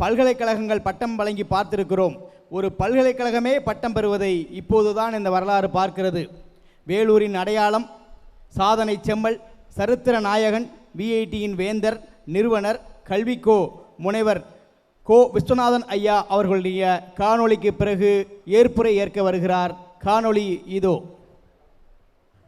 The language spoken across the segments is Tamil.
பல்கலைக்கழகங்கள் பட்டம் வழங்கி பார்த்திருக்கிறோம். ஒரு பல்கலைக்கழகமே பட்டம் பெறுவதை இப்போதுதான் இந்த வரலாறு பார்க்கிறது. வேலூரின் அடையாளம் சாதனை செம்மல் சரித்திர நாயகன் விஐடியின் வேந்தர் நிறுவனர் கல்விக்கோ முனைவர் கோ விஸ்வநாதன் ஐயா அவர்களுடைய காணொளிக்கு பிறகு ஏற்புரை ஏற்க வருகிறார். காணொளி இதோ.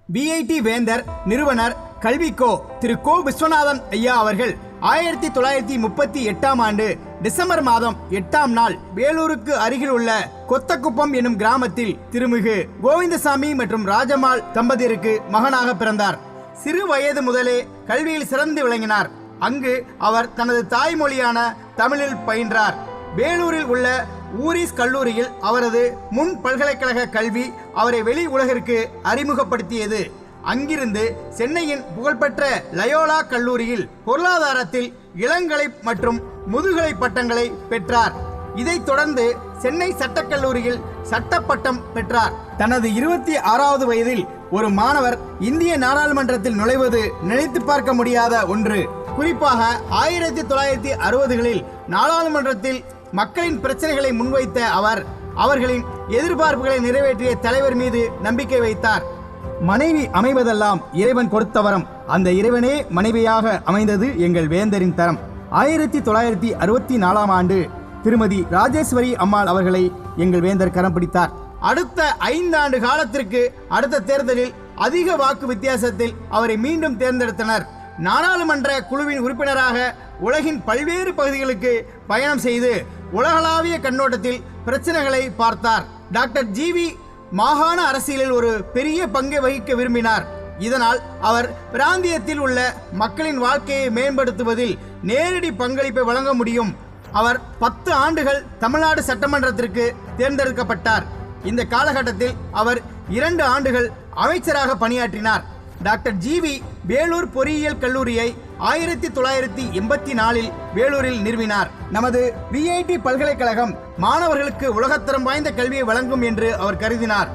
பிஐடி வேந்தர் நிறுவனர் கல்விக்கோ திரு கோ விஸ்வநாதன் ஐயா அவர்கள் ஆயிரத்தி தொள்ளாயிரத்தி முப்பத்தி எட்டாம் ஆண்டு டிசம்பர் மாதம் எட்டாம் நாள் வேலூருக்கு அருகில் உள்ள கொத்தக்குப்பம் எனும் கிராமத்தில் திருமிகு கோவிந்தசாமி மற்றும் ராஜம்மாள் தம்பதியருக்கு மகனாக பிறந்தார். சிறு வயது முதலே கல்வியில் சிறந்து விளங்கினார். அங்கு அவர் தனது தாய்மொழியான தமிழில் பயின்றார். வேலூரில் உள்ள ஊரிஸ் கல்லூரியில் அவரது முன் பல்கலைக்கழக கல்வி அவரை வெளி உலகிற்கு அறிமுகப்படுத்தியது. அங்கிருந்து சென்னையின் புகழ்பெற்ற லயோலா கல்லூரியில் பொருளாதாரத்தில் இளங்கலை மற்றும் முதுகலை பட்டங்களை பெற்றார். இதைத் தொடர்ந்து சென்னை சட்டக்கல்லூரியில் சட்டப்பட்டம் பெற்றார். தனது இருபத்தி ஆறாவது வயதில் ஒரு மாணவர் இந்திய நாடாளுமன்றத்தில் நுழைவது நினைத்து பார்க்க முடியாத ஒன்று. குறிப்பாக ஆயிரத்தி தொள்ளாயிரத்தி அறுபதுகளில் நாடாளுமன்றத்தில் மக்களின் பிரச்சனைகளை முன்வைத்த அவர் அவர்களின் எதிர்பார்ப்புகளை நிறைவேற்றிய தலைவர் மீது நம்பிக்கை வைத்தார். மனைவி அமைவதெல்லாம் இறைவன் கொடுத்த வரம். அந்த இறைவனே மனைவியாக அமைந்தது எங்கள் வேந்தரின் தரம். ஆயிரத்தி தொள்ளாயிரத்தி அறுபத்தி நாலாம் ஆண்டு திருமதி ராஜேஸ்வரி அம்மாள் அவர்களை எங்கள் வேந்தர் கரம் பிடித்தார். அடுத்த ஐந்தாண்டு காலத்திற்கு அடுத்த தேர்தலில் அதிக வாக்கு வித்தியாசத்தில் அவரை மீண்டும் தேர்ந்தெடுத்தனர். நாடாளுமன்ற குழுவின் உறுப்பினராக உலகின் பல்வேறு பகுதிகளுக்கு பயணம் செய்து உலகளாவிய கண்ணோட்டத்தில் பிரச்சனைகளை பார்த்தார். டாக்டர் ஜி வி மாகாண அரசியலில் ஒரு பெரிய பங்கை வகிக்க விரும்பினார். இதனால் அவர் பிராந்தியத்தில் உள்ள மக்களின் வாழ்க்கையை மேம்படுத்துவதில் நேரடி பங்களிப்பை வழங்க முடியும். அவர் பத்து ஆண்டுகள் தமிழ்நாடு சட்டமன்றத்திற்கு தேர்ந்தெடுக்கப்பட்டார். இந்த காலகட்டத்தில் அவர் இரண்டு ஆண்டுகள் அமைச்சராக பணியாற்றினார். டாக்டர் ஜிவி வேலூர் பொறியியல் கல்லூரியை ஆயிரத்தி தொள்ளாயிரத்தி எண்பத்தி நாலில் வேலூரில் நிறுவினார். நமது விஐடி பல்கலைக்கழகம் மாணவர்களுக்கு உலகத்தரம் வாய்ந்த கல்வியை வழங்கும் என்று அவர் கருதினார்.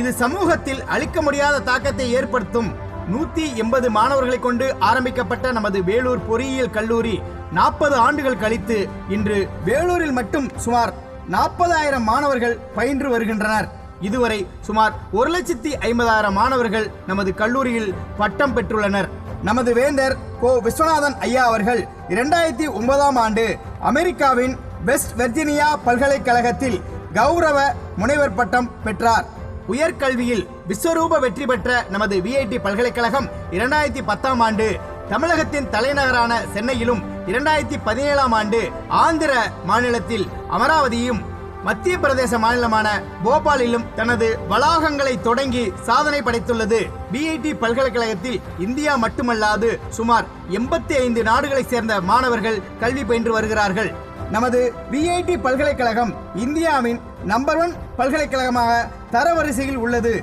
இது சமூகத்தில் அளிக்க முடியாத தாக்கத்தை ஏற்படுத்தும் நூத்தி எண்பது மாணவர்களை கொண்டு ஆரம்பிக்கப்பட்ட நமது வேலூர் பொறியியல் கல்லூரி நாற்பது ஆண்டுகள் கழித்து இன்று வேலூரில் மட்டும் சுமார் நாற்பதாயிரம் மாணவர்கள் பயின்று வருகின்றனர். இதுவரை சுமார் ஒரு லட்சத்தி ஐம்பதாயிரம் மாணவர்கள் நமது கல்லூரியில் பட்டம் பெற்றுள்ளனர். நமது வேந்தர் கோ. விஸ்வநாதன் ஐயா அவர்கள் இரண்டாயிரத்தி ஒன்பதாம் ஆண்டு அமெரிக்காவின் வெஸ்ட் வெர்ஜினியா பல்கலைக்கழகத்தில் கௌரவ முனைவர் பட்டம் பெற்றார். உயர்கல்வியில் விஸ்வரூப வெற்றி பெற்ற நமது விஐடி பல்கலைக்கழகம் இரண்டாயிரத்தி பத்தாம் ஆண்டு தமிழகத்தின் தலைநகரான சென்னையிலும் இரண்டாயிரத்தி பதினேழாம் ஆண்டு ஆந்திர மாநிலத்தில் அமராவதியும் மத்திய பிரதேச மாநிலமான போபாலிலும் தனது வளாகங்களை தொடங்கி சாதனை படைத்துள்ளது. பிஐடி பல்கலைக்கழகத்தில் இந்தியா மட்டுமல்லாது சுமார் எண்பத்தி ஐந்து நாடுகளைச் சேர்ந்த மாணவர்கள் கல்வி பயின்று வருகிறார்கள். நமது பிஐடி பல்கலைக்கழகம் இந்தியாவின் நம்பர் ஒன் பல்கலைக்கழகமாக தரவரிசையில் உள்ளது.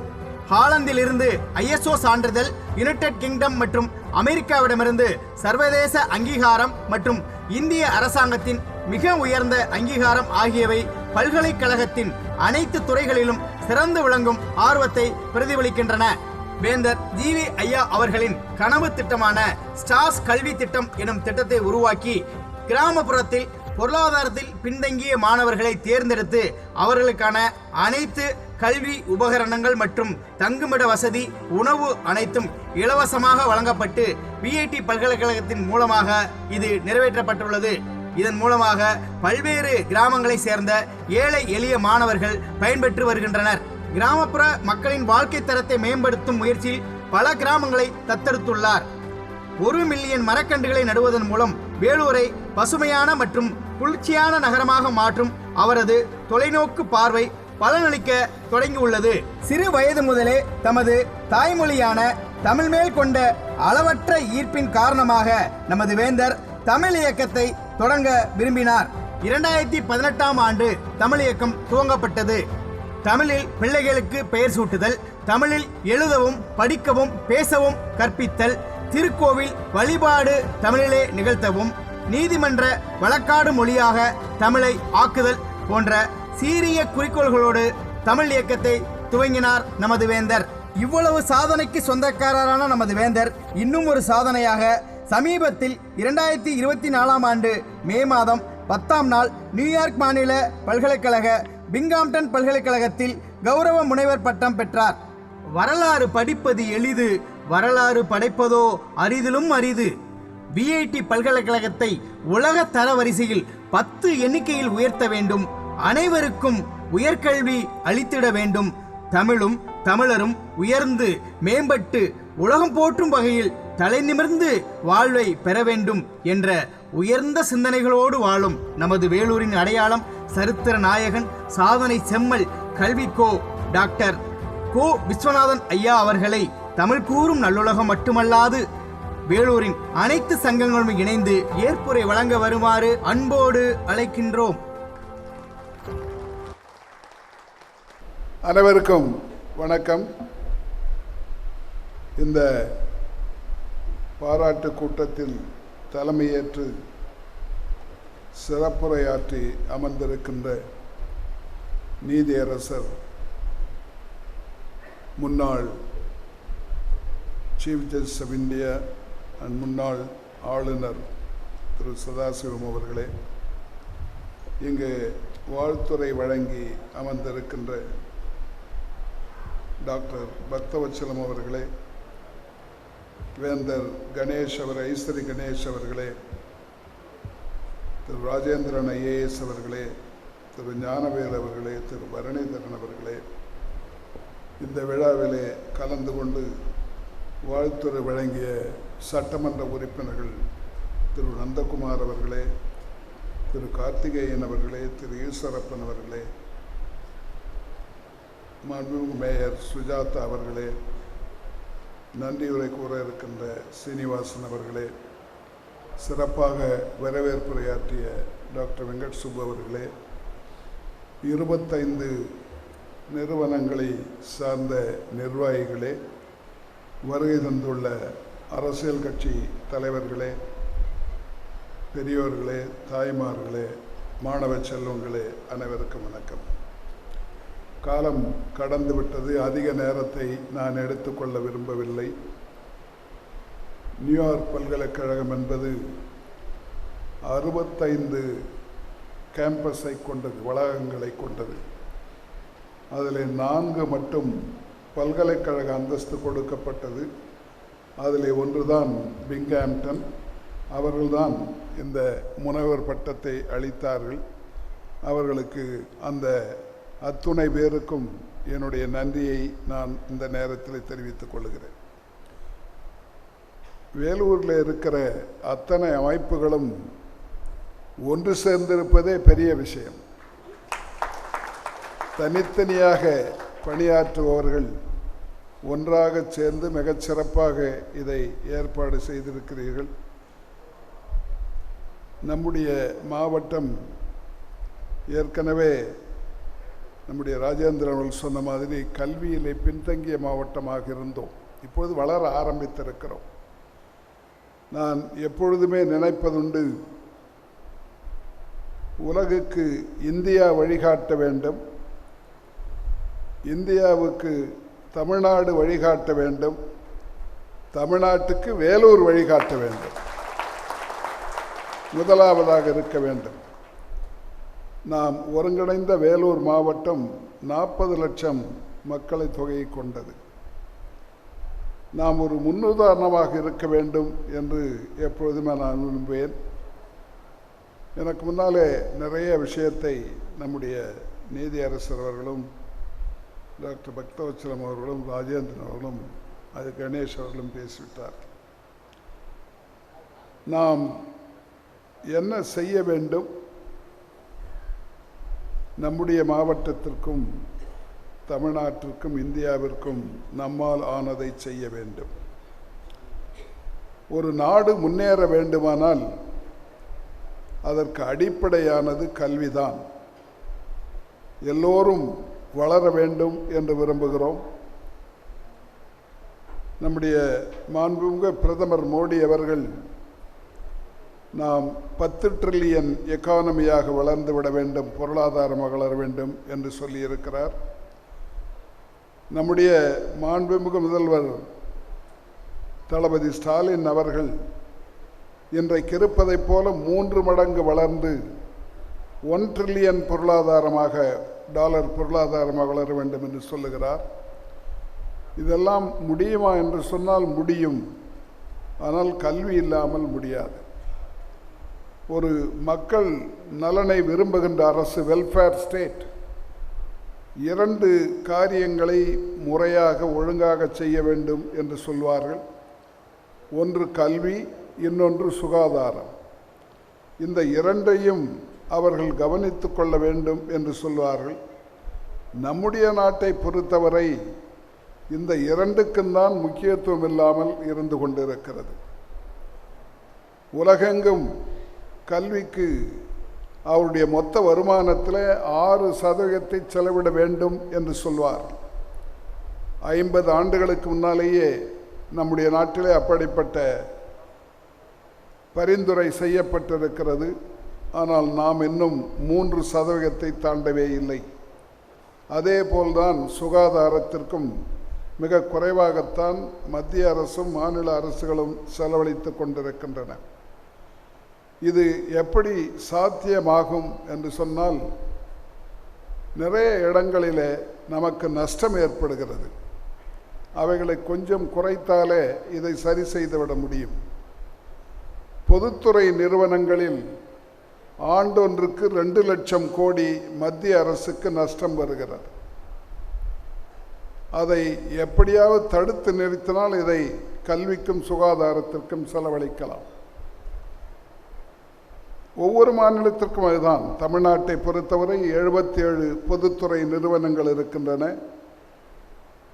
ஹாலந்திலிருந்து ஐஎஸ்ஓ சான்றிதழ் யுனைடெட் கிங்டம் மற்றும் அமெரிக்காவிடமிருந்து சர்வதேச அங்கீகாரம் மற்றும் இந்திய அரசாங்கத்தின் மிக உயர்ந்த அங்கீகாரம் ஆகியவை பல்கலைக்கழகத்தின் அனைத்து துறைகளிலும் சிறந்து விளங்கும் ஆர்வத்தை பிரதிபலிக்கின்றன. வேந்தர் ஜிவி ஐயா அவர்களின் கனவு திட்டமான ஸ்டார்ஸ் கல்வி திட்டம் எனும் திட்டத்தை உருவாக்கி கிராமப்புறத்தில் பொருளாதாரத்தில் பின்தங்கிய மாணவர்களை தேர்ந்தெடுத்து அவர்களுக்கான அனைத்து கல்வி உபகரணங்கள் மற்றும் தங்குமிட வசதி உணவு அனைத்தும் இலவசமாக வழங்கப்பட்டு விஐடி பல்கலைக்கழகத்தின் மூலமாக இது நிறைவேற்றப்பட்டுள்ளது. இதன் மூலமாக பல்வேறு கிராமங்களை சேர்ந்த ஏழை எளிய மாணவர்கள் பயன்பெற்று வருகின்றனர். கிராமப்புற மக்களின் வாழ்க்கை தரத்தை மேம்படுத்தும் முயற்சியில் பல கிராமங்களை தத்தெடுத்துள்ளார். ஒரு மில்லியன் மரக்கன்றுகளை நடுவதன் மூலம் வேலூரை பசுமையான மற்றும் குளிர்ச்சியான நகரமாக மாற்றும் அவரது தொலைநோக்கு பார்வை பலனளிக்க தொடங்கியுள்ளது. சிறு வயது முதலே தமது தாய்மொழியான தமிழ் மேல் கொண்ட அளவற்ற ஈர்ப்பின் காரணமாக நமது வேந்தர் தமிழ் இயக்கத்தை தொடங்க விரும்பினார். இரண்டாயிரத்தி பதினெட்டாம் ஆண்டு தமிழ் இயக்கம் துவங்கப்பட்டது. தமிழில் பிள்ளைகளுக்கு பெயர் சூட்டுதல் தமிழில் எழுதவும் படிக்கவும் பேசவும் கற்பித்தல் திருக்கோவில் வழிபாடு தமிழிலே நிகழ்த்தவும் நீதிமன்ற வழக்காடு மொழியாக தமிழை ஆக்குதல் போன்ற சீரிய குறிக்கோள்களோடு தமிழ் இயக்கத்தை துவங்கினார் நமது வேந்தர். இவ்வளவு சாதனைக்கு சொந்தக்காரரான நமது வேந்தர். இன்னும் ஒரு சாதனையாக சமீபத்தில் இரண்டாயிரத்தி இருபத்தி நாலாம் ஆண்டு மே மாதம் பத்தாம் நாள் நியூயார்க் மாநில பல்கலைக்கழக பிங்காம்டன் பல்கலைக்கழகத்தில் கௌரவ முனைவர் பட்டம் பெற்றார். வரலாறு படிப்பது எளிது வரலாறு படைப்பதோ அரிதிலும் அரிது. பிஐடி பல்கலைக்கழகத்தை உலக தரவரிசையில் பத்து எண்ணிக்கையில் உயர்த்த வேண்டும். அனைவருக்கும் உயர்கல்வி அளித்திட வேண்டும். தமிழும் தமிழரும் உயர்ந்து மேம்பட்டு உலகம் போற்றும் வகையில் தலை நிமிர்ந்து வாழ்வை பெற வேண்டும் என்ற உயர்ந்த சிந்தனைகளோடு வாழும் நமது வேலூரின் அடையாளம் சரித்திர நாயகன் சாதனை செம்மல் கல்விக்கோ டாக்டர் கோ விஸ்வநாதன் ஐயா அவர்களை தமிழ் கூறும் நல்லுலகம் மட்டுமல்லாது வேலூரின் அனைத்து சங்கங்களும் இணைந்து ஏற்புரை வழங்க வருமாறு அன்போடு அழைக்கின்றோம். அனைவருக்கும் வணக்கம். இந்த பாராட்டு கூட்டத்தில் தலைமையேற்று சிறப்புரையாற்றி அமர்ந்திருக்கின்ற நீதியரசர் முன்னாள் chief justice of India and முன்னாள் ஆளுநர் திரு. சதாசிவம் அவர்களே இங்கு வாழ்த்துறை வழங்கி அமர்ந்திருக்கின்ற டாக்டர் பக்தவச்சலம் அவர்களே வேந்தர் கணேஷ் அவர் ஐஸ்வரி கணேஷ் அவர்களே திரு ராஜேந்திரன் ஐஏஎஸ் அவர்களே திரு ஞானவேல் அவர்களே திரு பரணிதரன் அவர்களே இந்த விழாவிலே கலந்து கொண்டு வாழ்த்துறை வழங்கிய சட்டமன்ற உறுப்பினர்கள் திரு நந்தகுமார் அவர்களே திரு கார்த்திகேயன் அவர்களே திரு ஈஸ்வரப்பன் அவர்களே மாண்புமிகு மேயர் சுஜாதா அவர்களே நன்றியுரை கூற இருக்கின்ற சீனிவாசன் அவர்களே சிறப்பாக வரவேற்புரையாற்றிய டாக்டர் வெங்கட் சுப்பு அவர்களே இருபத்தைந்து நிறுவனங்களை சார்ந்த நிர்வாகிகளே வருகை தந்துள்ள அரசியல் கட்சி தலைவர்களே பெரியோர்களே தாய்மார்களே மாணவ செல்வங்களே அனைவருக்கும் வணக்கம். காலம் கடந்து விட்டது. அதிக நேரத்தை நான் எடுத்துக்கொள்ள விரும்பவில்லை. நியூயார்க் பல்கலைக்கழகம் என்பது அறுபத்தைந்து கேம்பஸை கொண்டது வளாகங்களை கொண்டது. அதில் நான்கு மட்டும் பல்கலைக்கழக அந்தஸ்து கொடுக்கப்பட்டது. அதில் ஒன்றுதான் பிங்காம்டன் அவர்கள்தான் இந்த முனைவர் பட்டத்தை அளித்தார்கள். அவர்களுக்கு அந்த அத்துணை பேருக்கும் என்னுடைய நன்றியை நான் இந்த நேரத்தில் தெரிவித்துக் கொள்கிறேன். வேலூரில் இருக்கிற அத்தனை அமைப்புகளும் ஒன்று சேர்ந்திருப்பதே பெரிய விஷயம். தனித்தனியாக பணியாற்றுபவர்கள் ஒன்றாக சேர்ந்து மிகச்சிறப்பாக இதை ஏற்பாடு செய்திருக்கிறீர்கள். நம்முடைய மாவட்டம் ஏற்கனவே நம்முடைய ராஜேந்திரன் அவர்கள் சொன்ன மாதிரி கல்வியிலே பின்தங்கிய மாவட்டமாக இருந்தோம். இப்பொழுது வளர ஆரம்பித்திருக்கிறோம். நான் எப்பொழுதுமே நினைப்பதுண்டு உலகுக்கு இந்தியா வழிகாட்ட வேண்டும் இந்தியாவுக்கு தமிழ்நாடு வழிகாட்ட வேண்டும் தமிழ்நாட்டுக்கு வேலூர் வழிகாட்ட வேண்டும். முதலாவதாக இருக்க வேண்டும். நாம் ஒருங்கிணைந்த வேலூர் மாவட்டம் நாற்பது லட்சம் மக்களை தொகையை கொண்டது. நாம் ஒரு முன்னுதாரணமாக இருக்க வேண்டும் என்று எப்பொழுதுமே நான் விரும்புவேன். எனக்கு முன்னாலே நிறைய விஷயத்தை நம்முடைய நீதியரசர் அவர்களும் டாக்டர் பக்தவச்சலம் அவர்களும் ராஜேந்திரன் அவர்களும் அது கணேஷ் அவர்களும் பேசிவிட்டார். நாம் என்ன செய்ய வேண்டும்? நம்முடைய மாவட்டத்திற்கும் தமிழ்நாட்டிற்கும் இந்தியாவிற்கும் நம்மால் ஆனதை செய்ய வேண்டும். ஒரு நாடு முன்னேற வேண்டுமானால் அதற்கு அடிப்படையானது கல்விதான். எல்லோரும் வளர வேண்டும் என்று விரும்புகிறோம். நம்முடைய மாண்புமிகு பிரதமர் மோடி அவர்கள் நாம் பத்து ட்ரில்லியன் எக்கானமியாக வளர்ந்து விட வேண்டும் பொருளாதாரம் வளர வேண்டும் என்று சொல்லியிருக்கிறார். நம்முடைய மாண்புமிகு முதல்வர் தளபதி ஸ்டாலின் அவர்கள் இன்றைக்கு இருப்பதைப் போல மூன்று மடங்கு வளர்ந்து ஒன் ட்ரில்லியன் பொருளாதாரமாக டாலர் பொருளாதாரமாக வளர வேண்டும் என்று சொல்லுகிறார். இதெல்லாம் முடியுமா என்று சொன்னால் முடியும். ஆனால் கல்வி இல்லாமல் முடியாது. ஒரு மக்கள் நலனை விரும்புகின்ற அரசு வெல்ஃபேர் ஸ்டேட் இரண்டு காரியங்களை முறையாக ஒழுங்காக செய்ய வேண்டும் என்று சொல்வார்கள். ஒன்று கல்வி இன்னொன்று சுகாதாரம். இந்த இரண்டையும் அவர்கள் கவனித்து கொள்ள வேண்டும் என்று சொல்வார்கள். நம்முடைய நாட்டை பொறுத்தவரை இந்த இரண்டுக்கும் தான் முக்கியத்துவம் இல்லாமல் இருந்து கொண்டிருக்கிறது. உலகெங்கும் கல்விக்கு அவருடைய மொத்த வருமானத்தில் ஆறு சதவீதத்தை செலவிட வேண்டும் என்று சொல்வார். ஐம்பது ஆண்டுகளுக்கு முன்னாலேயே நம்முடைய நாட்டிலே அப்படிப்பட்ட பரிந்துரை செய்யப்பட்டிருக்கிறது. ஆனால் நாம் இன்னும் மூன்று சதவீதத்தை தாண்டவே இல்லை. அதே போல்தான் சுகாதாரத்திற்கும் மிக குறைவாகத்தான் மத்திய அரசும் மாநில அரசுகளும் செலவழித்து கொண்டிருக்கின்றன. இது எப்படி சாத்தியமாகும் என்று சொன்னால் நிறைய இடங்களிலே நமக்கு நஷ்டம் ஏற்படுகிறது. அவைகளை கொஞ்சம் குறைத்தாலே இதை சரி செய்துவிட முடியும். பொதுத்துறை நிறுவனங்களில் ஆண்டொன்றுக்கு ரெண்டு லட்சம் கோடி மத்திய அரசுக்கு நஷ்டம் வருகிறது. அதை எப்படியாவது தடுத்து நிறுத்தினால் இதை கல்விக்கும் சுகாதாரத்திற்கும் செலவழிக்கலாம். ஒவ்வொரு மாநிலத்திற்கும் அதுதான். தமிழ்நாட்டை பொறுத்தவரை எழுபத்தி ஏழு பொதுத்துறை நிறுவனங்கள் இருக்கின்றன.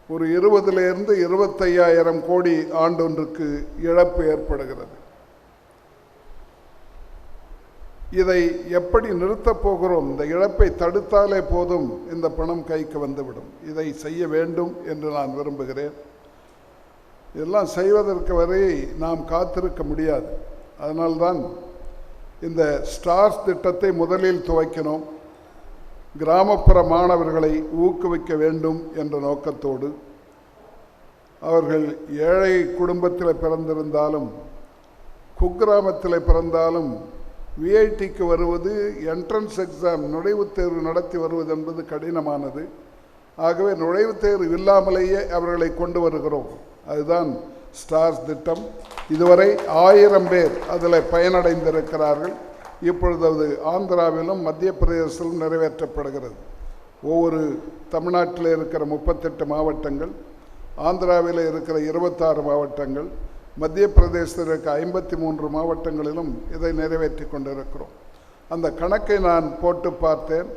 ஒரு இருபதிலிருந்து இருபத்தையாயிரம் கோடி ஆண்டொன்றுக்கு இழப்பு ஏற்படுகிறது. இதை எப்படி நிறுத்தப் போகிறோம்? இந்த இழப்பை தடுத்தாலே போதும். இந்த பணம் கைக்கு வந்துவிடும். இதை செய்ய வேண்டும் என்று நான் விரும்புகிறேன். இதெல்லாம் செய்வதற்கு வரை நாம் காத்திருக்க முடியாது. அதனால்தான் இந்த ஸ்டார்ஸ் திட்டத்தை முதலில் துவைக்கணும். கிராமப்புற மாணவர்களை ஊக்குவிக்க வேண்டும் என்ற நோக்கத்தோடு. அவர்கள் ஏழை குடும்பத்தில் பிறந்திருந்தாலும் குக்கிராமத்தில் பிறந்தாலும் விஐடிக்கு வருவது என்ட்ரன்ஸ் எக்ஸாம் நுழைவுத் தேர்வு நடத்தி வருவது என்பது கடினமானது. ஆகவே நுழைவுத் தேர்வு இல்லாமலேயே அவர்களை கொண்டு வருகிறோம். அதுதான் ஸ்டார்ஸ் திட்டம். இதுவரை ஆயிரம் பேர் அதில் பயனடைந்திருக்கிறார்கள். இப்பொழுது அது ஆந்திராவிலும் மத்திய பிரதேசத்திலும் நிறைவேற்றப்படுகிறது. ஒவ்வொரு தமிழ்நாட்டில் இருக்கிற முப்பத்தெட்டு மாவட்டங்கள் ஆந்திராவில் இருக்கிற இருபத்தாறு மாவட்டங்கள் மத்திய பிரதேசத்தில் இருக்க ஐம்பத்தி மூன்று மாவட்டங்களிலும் இதை நிறைவேற்றி கொண்டிருக்கிறோம். அந்த கணக்கை நான் போட்டு பார்த்தேன்.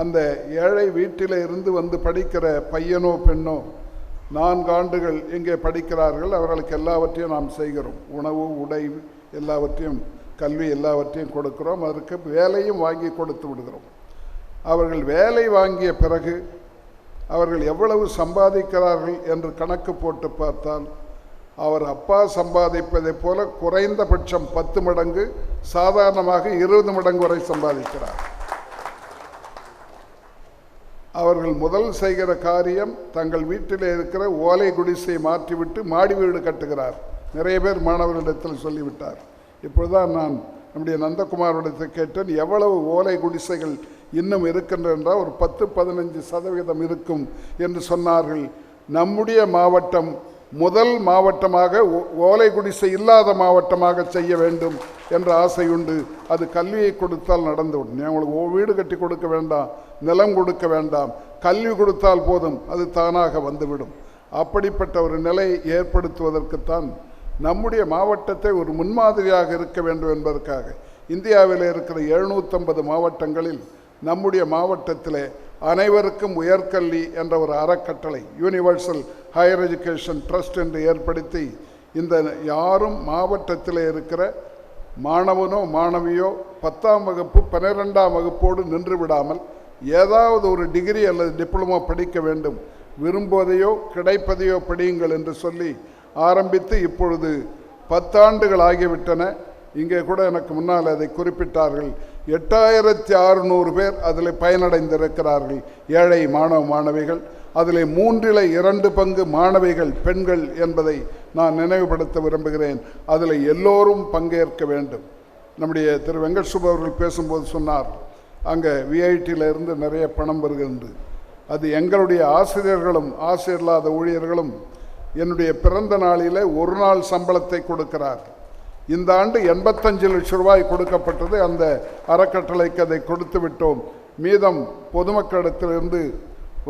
அந்த ஏழை வீட்டில் இருந்து வந்து படிக்கிற பையனோ பெண்ணோ நான்கு ஆண்டுகள் எங்கே படிக்கிறார்கள் அவர்களுக்கு எல்லாவற்றையும் நாம் செய்கிறோம். உணவு உடை எல்லாவற்றையும் கல்வி எல்லாவற்றையும் கொடுக்கிறோம். அதற்கு வேலையும் வாங்கி கொடுத்து விடுகிறோம். அவர்கள் வேலை வாங்கிய பிறகு அவர்கள் எவ்வளவு சம்பாதிக்கிறார்கள் என்று கணக்கு போட்டு பார்த்தால் அவர் அப்பா சம்பாதிப்பதைப் போல குறைந்தபட்சம் பத்து மடங்கு சாதாரணமாக இருபது மடங்கு வரை சம்பாதிக்கிறார். அவர்கள் முதல் செய்கிற காரியம் தங்கள் வீட்டில் இருக்கிற ஓலை குடிசையை மாற்றிவிட்டு மாடி வீடு கட்டுகிறார். நிறைய பேர் மாணவர்களிடத்தில் சொல்லிவிட்டார். இப்பொழுதுதான் நான் நம்முடைய நந்தகுமாரிடத்தை கேட்டேன் எவ்வளவு ஓலை குடிசைகள் இன்னும் இருக்கின்றன என்றால் ஒரு பத்து பதினஞ்சு சதவீதம் இருக்கும் என்று சொன்னார்கள். நம்முடைய மாவட்டம் முதல் மாவட்டமாக ஓ- ஓலை குடிசை இல்லாத மாவட்டமாக செய்ய வேண்டும் என்ற ஆசை உண்டு அது கல்வியை கொடுத்தால் நடந்துவிடும் நீ உங்களுக்கு ஓ- வீடு கட்டி கொடுக்க வேண்டாம். நிலம் கொடுக்க வேண்டாம். கல்வி கொடுத்தால் போதும் அது தானாக வந்துவிடும். அப்படிப்பட்ட ஒரு நிலை ஏற்படுத்துவதற்குத்தான் நம்முடைய மாவட்டத்தை ஒரு முன்மாதிரியாக இருக்க வேண்டும் என்பதற்காக இந்தியாவில் இருக்கிற எழுநூற்றம்பது மாவட்டங்களில் நம்முடைய மாவட்டத்தில் அனைவருக்கும் உயர்கல்வி என்ற ஒரு அறக்கட்டளை யூனிவர்சல் ஹையர் எஜுகேஷன் ட்ரஸ்ட் என்று ஏற்படுத்தி இந்த யாரும் மாவட்டத்தில் இருக்கிற மாணவனோ மாணவியோ பத்தாம் வகுப்பு பன்னிரெண்டாம் வகுப்போடு நின்று விடாமல் ஏதாவது ஒரு டிகிரி அல்லது டிப்ளமோ படிக்க வேண்டும். விரும்புவதையோ கிடைப்பதையோ படியுங்கள் என்று சொல்லி ஆரம்பித்து இப்பொழுது பத்தாண்டுகள் ஆகிவிட்டன. இங்கே கூட எனக்கு முன்னால் அதை குறிப்பிட்டார்கள். எட்டாயிரத்தி அறுநூறு பேர் அதில் பயனடைந்திருக்கிறார்கள். ஏழை மாணவ மாணவிகள். அதில் மூன்றில் இரண்டு பங்கு மாணவிகள் பெண்கள் என்பதை நான் நினைவுபடுத்த விரும்புகிறேன். அதில் எல்லோரும் பங்கேற்க வேண்டும். நம்முடைய திரு வெங்கட் அவர்கள் பேசும்போது சொன்னார் அங்கே விஐடியில் இருந்து நிறைய பணம் வருகின்றது. அது எங்களுடைய ஆசிரியர்களும் ஆசிரியர் இல்லாத ஊழியர்களும் என்னுடைய பிறந்த நாளில் ஒரு நாள் சம்பளத்தை கொடுக்கிறார். இந்த ஆண்டு எண்பத்தஞ்சு லட்சம் ரூபாய் கொடுக்கப்பட்டது. அந்த அறக்கட்டளைக்கு அதை கொடுத்து விட்டோம். மீதம் பொதுமக்களிடத்திலிருந்து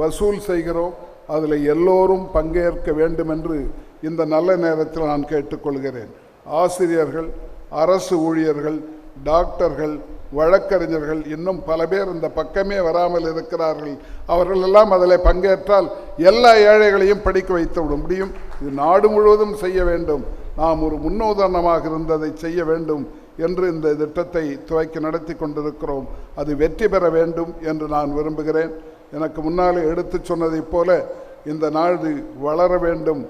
வசூல் செய்கிறோம். அதில் எல்லோரும் பங்கேற்க வேண்டும் என்று இந்த நல்ல நேரத்தில் நான் கேட்டுக்கொள்கிறேன். ஆசிரியர்கள் அரசு ஊழியர்கள் டாக்டர்கள் வழக்கறிஞர்கள் இன்னும் பல பேர் இந்த பக்கமே வராமல் இருக்கிறார்கள். அவர்கள் எல்லாம் அதில் பங்கேற்றால் எல்லா ஏழைகளையும் படிக்க வைத்து விட முடியும். இது நாடு முழுவதும் செய்ய வேண்டும். நாம் ஒரு முன்னுதாரணமாக இருந்ததை செய்ய வேண்டும் என்று இந்த திட்டத்தை துவக்கி நடத்தி கொண்டிருக்கிறோம். அது வெற்றி பெற வேண்டும் என்று நான் விரும்புகிறேன். எனக்கு முன்னாலே எடுத்துச் சொன்னதைப் போல இந்த நாடு வளர வேண்டும்.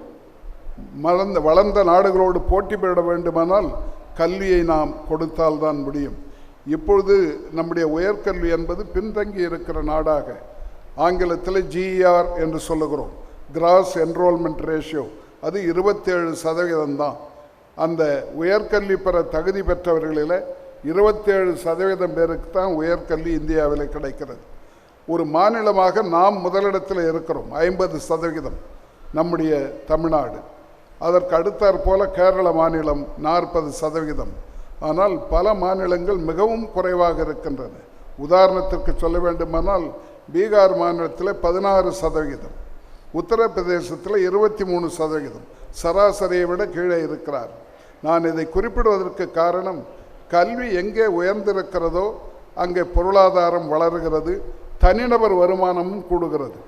மலர்ந்த வளர்ந்த நாடுகளோடு போட்டி பெற வேண்டுமானால் கல்வியை நாம் கொடுத்தால்தான் முடியும். இப்பொழுது நம்முடைய உயர்கல்வி என்பது பின்தங்கி இருக்கிற நாடாக ஆங்கிலத்தில் ஜிஆர் என்று சொல்லுகிறோம். கிராஸ் என்ரோல்மெண்ட் ரேஷியோ அது இருபத்தேழு சதவீதம் தான். அந்த உயர்கல்வி பெற தகுதி பெற்றவர்களில் இருபத்தேழு சதவீதம் பேருக்கு தான் உயர்கல்வி இந்தியாவில் கிடைக்கிறது. ஒரு மாநிலமாக நாம் முதலிடத்தில் இருக்கிறோம். ஐம்பது சதவிகிதம் நம்முடைய தமிழ்நாடு. அதற்கு அடுத்தாற்போல கேரள மாநிலம் நாற்பது சதவிகிதம் ஆனால் பல மாநிலங்கள் மிகவும் குறைவாக இருக்கின்றன. உதாரணத்திற்கு சொல்ல வேண்டுமானால் பீகார் மாநிலத்தில் பதினாறு சதவிகிதம் உத்தரப்பிரதேசத்தில் இருபத்தி மூணு சதவிகிதம் சராசரியை விட கீழே இருக்கிறார். நான் இதை குறிப்பிடுவதற்கு காரணம் கல்வி எங்கே உயர்ந்திருக்கிறதோ அங்கே பொருளாதாரம் வளருகிறது தனிநபர் வருமானமும் கூடுகிறது.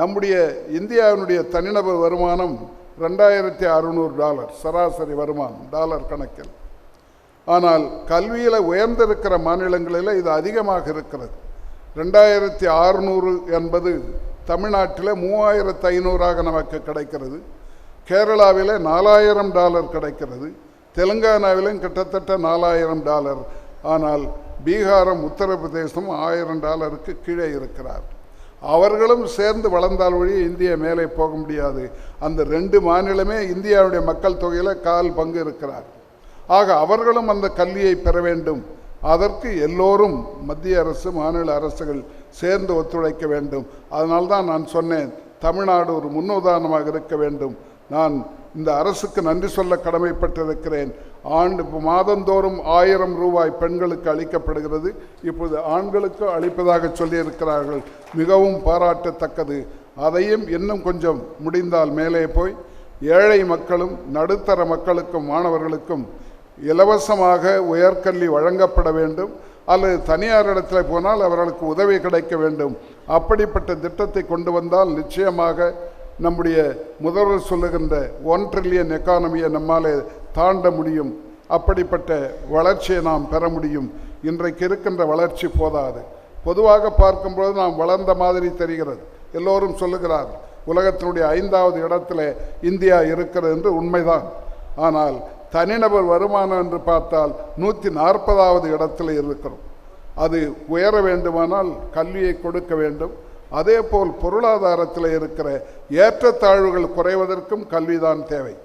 நம்முடைய இந்தியாவினுடைய தனிநபர் வருமானம் ரெண்டாயிரத்தி அறுநூறு டாலர் சராசரி வருமானம் டாலர் கணக்கில். ஆனால் கல்வியில் உயர்ந்திருக்கிற மாநிலங்களில் இது அதிகமாக இருக்கிறது. ரெண்டாயிரத்தி அறுநூறு என்பது தமிழ்நாட்டில் மூவாயிரத்து ஐநூறாக நமக்கு கிடைக்கிறது. கேரளாவில் நாலாயிரம் டாலர் கிடைக்கிறது. தெலுங்கானாவிலும் கிட்டத்தட்ட நாலாயிரம் டாலர். ஆனால் பீகாரம் உத்தரப்பிரதேசம் ஆயிரம் டாலருக்கு கீழே இருக்கிறார். அவர்களும் சேர்ந்து வளர்ந்தால் வழி இந்தியா மேலே போக முடியாது. அந்த ரெண்டு மாநிலமே இந்தியாவுடைய மக்கள் தொகையில் கால் பங்கு இருக்கிறார். ஆக அவர்களும் அந்த கல்வியை பெற வேண்டும். அதற்கு எல்லோரும் மத்திய அரசு மாநில அரசுகள் சேர்ந்து ஒத்துழைக்க வேண்டும். அதனால்தான் நான் சொன்னேன் தமிழ்நாடு ஒரு முன்னுதாரணமாக இருக்க வேண்டும். நான் இந்த அரசுக்கு நன்றி சொல்ல கடமைப்பட்டிருக்கிறேன். ஆண்டு இப்போ மாதந்தோறும் ஆயிரம் ரூபாய் பெண்களுக்கு அளிக்கப்படுகிறது. இப்போது ஆண்களுக்கு அளிப்பதாக சொல்லியிருக்கிறார்கள். மிகவும் பாராட்டத்தக்கது. அதையும் இன்னும் கொஞ்சம் முடிந்தால் மேலே போய் ஏழை மக்களும் நடுத்தர மக்களுக்கும் மாணவர்களுக்கும் இலவசமாக உயர்கல்வி வழங்கப்பட வேண்டும். அல்லது தனியார் இடத்துல போனால் அவர்களுக்கு உதவி கிடைக்க வேண்டும். அப்படிப்பட்ட திட்டத்தை கொண்டு வந்தால் நிச்சயமாக நம்முடைய முதல்வர் சொல்லுகின்ற ஒன் ட்ரில்லியன் எக்கானமியை நம்மாலே தாண்ட முடியும். அப்படிப்பட்ட வளர்ச்சியை நாம் பெற முடியும். இன்றைக்கு இருக்கின்ற வளர்ச்சி போதாது. பொதுவாக பார்க்கும்போது நாம் வளர்ந்த மாதிரி தெரிகிறது. எல்லோரும் சொல்லுகிறார் உலகத்தினுடைய ஐந்தாவது இடத்துல இந்தியா இருக்கிறது என்று உண்மைதான். ஆனால் தனிநபர் வருமானம் என்று பார்த்தால் நூற்றி நாற்பதாவது இடத்துல இருக்கிறோம். அது உயர வேண்டுமானால் கல்வியை கொடுக்க வேண்டும். அதே போல் பொருளாதாரத்தில் இருக்கிற ஏற்றத்தாழ்வுகள் குறைவதற்கும் கல்விதான் தேவை.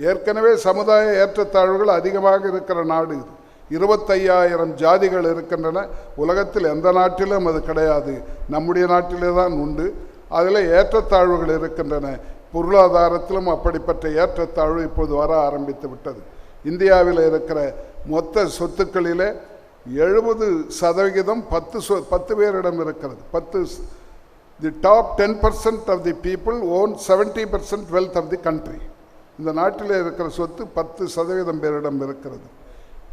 ஏற்கனவே சமுதாய ஏற்றத்தாழ்வுகள் அதிகமாக இருக்கிற நாடு இது. இருபத்தையாயிரம் ஜாதிகள் இருக்கின்றன. உலகத்தில் எந்த நாட்டிலும் அது கிடையாது. நம்முடைய நாட்டிலே தான் உண்டு. அதில் ஏற்றத்தாழ்வுகள் இருக்கின்றன. பொருளாதாரத்திலும் அப்படிப்பட்ட ஏற்றத்தாழ்வு இப்போது வர ஆரம்பித்து விட்டது. இந்தியாவில் இருக்கிற மொத்த சொத்துக்களில் எழுபது சதவிகிதம் பத்து சொ பத்து பேரிடம் இருக்கிறது. பத்து the top ten percent of the people own seventy percent wealth of the country. இந்த நாட்டில் இருக்கிற சொத்து பத்து சதவீதம் பேரிடம் இருக்கிறது.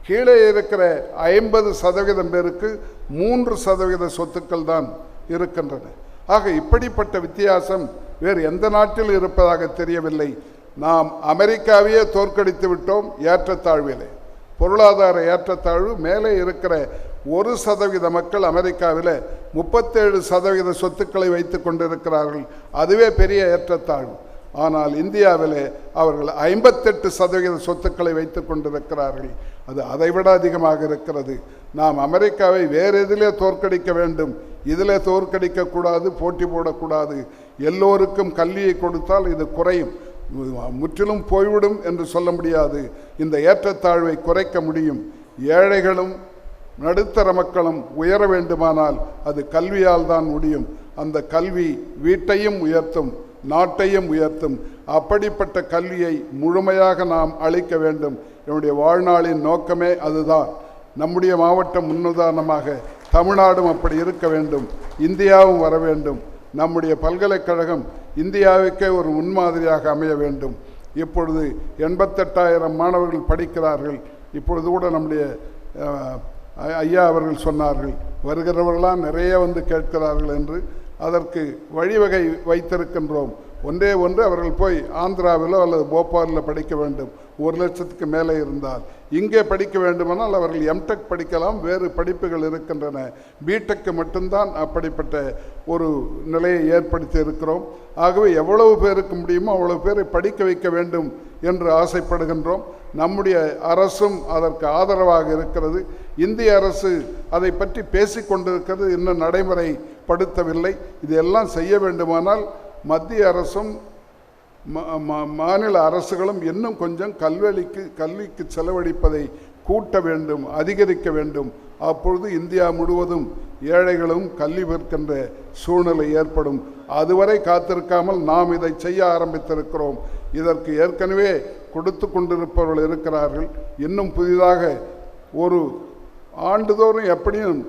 கீழே இருக்கிற ஐம்பது சதவீதம் பேருக்கு மூன்று சதவீத சொத்துக்கள் தான் இருக்கின்றன. ஆக இப்படிப்பட்ட வித்தியாசம் வேறு எந்த நாட்டில் இருப்பதாக தெரியவில்லை. நாம் அமெரிக்காவையே தோற்கடித்து விட்டோம் ஏற்றத்தாழ்விலே. பொருளாதார ஏற்றத்தாழ்வு மேலே இருக்கிற ஒரு சதவீத மக்கள் அமெரிக்காவில் முப்பத்தேழு சதவீத சொத்துக்களை வைத்து கொண்டிருக்கிறார்கள். அதுவே பெரிய ஏற்றத்தாழ்வு. ஆனால் இந்தியாவில் அவர்கள் ஐம்பத்தெட்டு சதவீத சொத்துக்களை வைத்து கொண்டிருக்கிறார்கள். அது அதைவிட அதிகமாக இருக்கிறது. நாம் அமெரிக்காவை வேறு எதிலே தோற்கடிக்க வேண்டும். இதில் தோற்கடிக்கக்கூடாது போட்டி போடக்கூடாது. எல்லோருக்கும் கல்வியை கொடுத்தால் இது குறையும். முற்றிலும் போய்விடும் என்று சொல்ல முடியாது. இந்த ஏற்றத்தாழ்வை குறைக்க முடியும். ஏழைகளும் நடுத்தர மக்களும் உயர வேண்டுமானால் அது கல்வியால் தான் முடியும். அந்த கல்வி வீட்டையும் உயர்த்தும் நாட்டையும் உயர்த்தும். அப்படிப்பட்ட கல்வியை முழுமையாக நாம் அளிக்க வேண்டும். என்னுடைய வாழ்நாளின் நோக்கமே அதுதான். நம்முடைய மாவட்டம் முன்னுதாரணமாக தமிழ்நாடும் அப்படி இருக்க வேண்டும். இந்தியாவும் வர வேண்டும். நம்முடைய பல்கலைக்கழகம் இந்தியாவுக்கே ஒரு முன்மாதிரியாக அமைய வேண்டும். இப்பொழுது எண்பத்தெட்டாயிரம் மாணவர்கள் படிக்கிறார்கள். இப்பொழுது கூட நம்முடைய ஐயா அவர்கள் சொன்னார்கள் வருகிறவர்களாம் நிறைய வந்து கேட்கிறார்கள் என்று. அதற்கு வழிவகை வைத்திருக்கின்றோம். ஒன்றே ஒன்று அவர்கள் போய் ஆந்திராவிலோ அல்லது போபாலில் படிக்க வேண்டும். ஒரு லட்சத்துக்கு மேலே இருந்தால் இங்கே படிக்க வேண்டுமானால் அவர்கள் எம்டெக் படிக்கலாம் வேறு படிப்புகள் இருக்கின்றன. பிடெக்கு மட்டும்தான் அப்படிப்பட்ட ஒரு நிலையை ஏற்படுத்தி இருக்கிறோம் ஆகவே எவ்வளவு பேருக்கு முடியுமோ அவ்வளவு பேரை படிக்க வைக்க வேண்டும் என்று ஆசைப்படுகின்றோம். நம்முடைய அரசும் அதற்கு ஆதரவாக இருக்கிறது. இந்திய அரசு அதை பற்றி பேசிக் கொண்டிருக்கிறது இன்னும் நடைமுறைப்படுத்தவில்லை. இதெல்லாம் செய்ய வேண்டுமானால் மத்திய அரசும் மாநில அரசுகளும் இன்னும் கொஞ்சம் கல்வெளிக்கு கல்விக்கு செலவழிப்பதை கூட்ட வேண்டும் அதிகரிக்க வேண்டும். அப்பொழுது இந்தியா முழுவதும் ஏழைகளும் கல்வி பெற்கின்ற சூழ்நிலை ஏற்படும். அதுவரை காத்திருக்காமல் நாம் இதை செய்ய ஆரம்பித்திருக்கிறோம். இதற்கு ஏற்கனவே கொடுத்து கொண்டிருப்பவர்கள் இருக்கிறார்கள். இன்னும் புதிதாக ஒரு ஆண்டுதோறும் எப்படியும்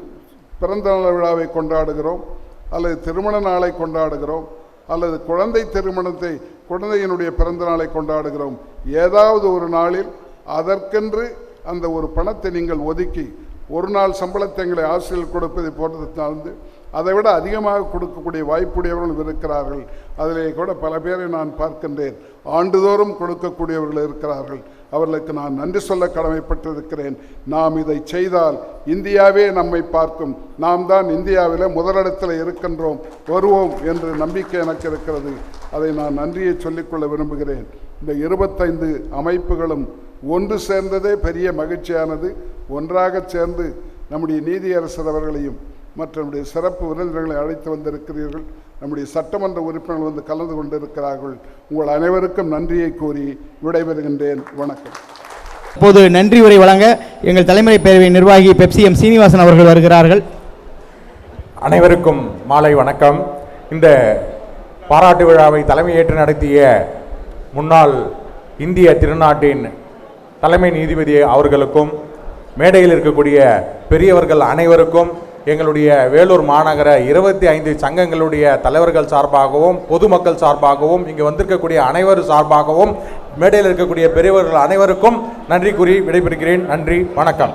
பிறந்த நாள் விழாவை கொண்டாடுகிறோம். அல்லது திருமண நாளை கொண்டாடுகிறோம். அல்லது குழந்தை திருமணத்தை குழந்தையினுடைய பிறந்த நாளை கொண்டாடுகிறோம். ஏதாவது ஒரு நாளில் அதற்கென்று அந்த ஒரு பணத்தை நீங்கள் ஒதுக்கி ஒரு நாள் சம்பளத்தை எங்களை ஆசிரியர் கொடுப்பதை போன்றது அதை விட அதிகமாக கொடுக்கக்கூடிய வாய்ப்புடையவர்களும் இருக்கிறார்கள். அதிலே கூட பல பேரை நான் பார்க்கின்றேன். ஆண்டுதோறும் கொடுக்கக்கூடியவர்கள் இருக்கிறார்கள். அவர்களுக்கு நான் நன்றி சொல்ல கடமைப்பட்டிருக்கிறேன். நாம் இதை செய்தால் இந்தியாவே நம்மை பார்க்கும். நாம் தான் இந்தியாவில் முதலிடத்தில் இருக்கின்றோம். வருவோம் என்று நம்பிக்கை எனக்கு இருக்கிறது. அதை நான் நன்றியை சொல்லிக்கொள்ள விரும்புகிறேன். இந்த இருபத்தைந்து அமைப்புகளும் ஒன்று சேர்ந்ததே பெரிய மகிழ்ச்சியானது. ஒன்றாக சேர்ந்து நம்முடைய நீதியரசர் அவர்களையும் மற்ற நம்முடைய சிறப்பு விருந்தினர்களை அழைத்து வந்திருக்கிறீர்கள். நம்முடைய சட்டமன்ற உறுப்பினர்கள் வந்து கலந்து கொண்டிருக்கிறார்கள். உங்கள் அனைவருக்கும் நன்றியை கூறி விடைபெறுகின்றேன். வணக்கம். இப்போது நன்றி உரை வழங்க எங்கள் தலைமை பேரவை நிர்வாகி பெப்சி எம் சீனிவாசன் அவர்கள் வருகிறார்கள். அனைவருக்கும் மாலை வணக்கம். இந்த பாராட்டு விழாவை தலைமையேற்று நடத்திய முன்னாள் இந்திய திருநாட்டின் தலைமை நீதிபதி அவர்களுக்கும் மேடையில் இருக்கக்கூடிய பெரியவர்கள் அனைவருக்கும் எங்களுடைய வேலூர் மாநகர இருபத்தி ஐந்து சங்கங்களுடைய தலைவர்கள் சார்பாகவும் பொதுமக்கள் சார்பாகவும் இங்கு வந்திருக்கக்கூடிய அனைவர் சார்பாகவும் மேடையில் இருக்கக்கூடிய பெரியவர்கள் அனைவருக்கும் நன்றி கூறி விடைபெறுகிறேன். நன்றி வணக்கம்.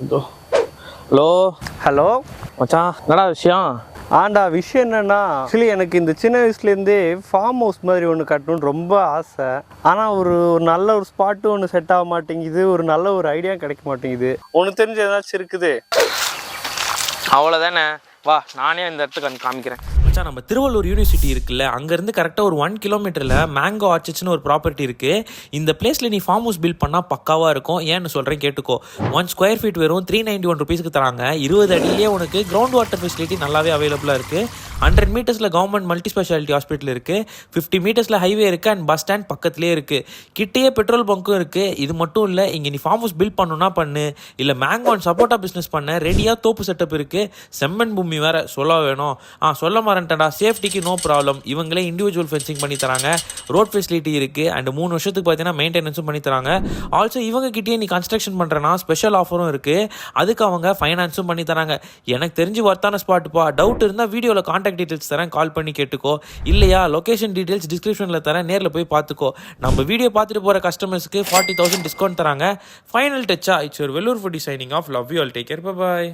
Hello? Hello? மச்சான் என்னடா விஷயம்? ஆண்டா விஷயம் என்னன்னா ஆக்சுவலி எனக்கு இந்த சின்ன வயசுலேருந்தே ஃபார்ம் ஹவுஸ் மாதிரி ஒன்று கட்டணும்னு ரொம்ப ஆசை. ஆனால் ஒரு ஒரு நல்ல ஒரு ஸ்பாட்டு ஒன்று செட் ஆக மாட்டேங்குது ஒரு நல்ல ஒரு ஐடியா கிடைக்க மாட்டேங்குது. உனக்கு தெரிஞ்ச ஏதாச்சும் இருக்குது. அவ்வளோதானே வா நானே இந்த இடத்துக்கு வந்து காமிக்கிறேன். மச்சான் நம்ம திருவள்ளூர் யூனிவர்சிட்டி இருக்குல்ல அங்கேருந்து கரெக்டாக ஒரு ஒன் கிலோமீட்டரில் மேங்கோ ஆர்ச்சிட்ஸ்னு ஒரு ப்ராப்பர்ட்டி இருக்குது இந்த பிளேஸில் நீ ஃபார்ம் ஹவுஸ் பில்ட் பண்ணால் பக்காவாக இருக்கும். ஏன்னு சொல்கிறேன் கேட்டுக்கோ. ஒன் ஸ்கொயர் ஃபீட் வெறும் த்ரீ நைன்ட்டி ஒன் ருபீஸ்க்கு தராங்க. இருபது அடியிலேயே உனக்கு கிரவுண்ட் வாட்டர் ஃபெசிலிட்டி நல்லாவே அவைலபிளாக இருக்குது ஹண்ட்ரட் மீட்டர்ஸில் கவர்மெண்ட் மல்டி ஸ்பெஷாலிட்டி ஹாஸ்பிட்டல் இருக்குது ஃபிஃப்டி மீட்டர்ஸில் ஹைவே இருக்குது அண்ட் பஸ் ஸ்டாண்ட் பக்கத்துலேயே இருக்குது கிட்டேயே பெட்ரோல் பங்க்கும் இருக்குது இது மட்டும் இல்லை இங்கே நீ ஃபார்ம் ஹவுஸ் பில்ட் பண்ணுன்னா பண்ணு. இல்லை மேங்கோ அண்ட் சப்போட்டா பிஸ்னஸ் பண்ண. ரெடியாக தோப்பு செட்டப் இருக்குது செம்மண் பூமி வேறு சொல்ல வேணும். ஆ சொல்ல மறந்துட்டேன். வாரண்டடா சேஃப்டிக்கு நோ ப்ராப்ளம் இவங்களே இண்டிவிஜுவல் ஃபென்சிங் பண்ணி தராங்க. ரோட் ஃபெசிலிட்டி இருக்குது அண்ட் மூணு வருஷத்துக்கு பார்த்தீங்கன்னா மெயின்டெனன்ஸும் பண்ணி தராங்க. ஆல்சோ இவங்க கிட்டேயே நீ கன்ஸ்ட்ரக்ஷன் பண்ணுறனா ஸ்பெஷல் ஆஃபரும் இருக்குது அதுக்கு அவங்க ஃபைனான்ஸும் பண்ணி தராங்க. எனக்கு தெரிஞ்சு ஒர்த்தான ஸ்பாட்டுப்பா டவுட் இருந்தால் வீடியோவில் காண்டாக்ட் டீட்டெயில்ஸ் தரேன். கால் பண்ணி கேட்டுக்கோ. இல்லையா லொகேஷன் டீட்டெயில்ஸ் டிஸ்கிரிப்ஷனில் தரேன். நேரில் போய் பார்த்துக்கோ நம்ம வீடியோ பார்த்துட்டு போகிற கஸ்டமர்ஸ்க்கு ஃபார்ட்டி தௌசண்ட் டிஸ்கவுண்ட் தராங்க. ஃபைனல் டச்சா இட்ஸ் ஒரு Vellur food designing of love you all take care bye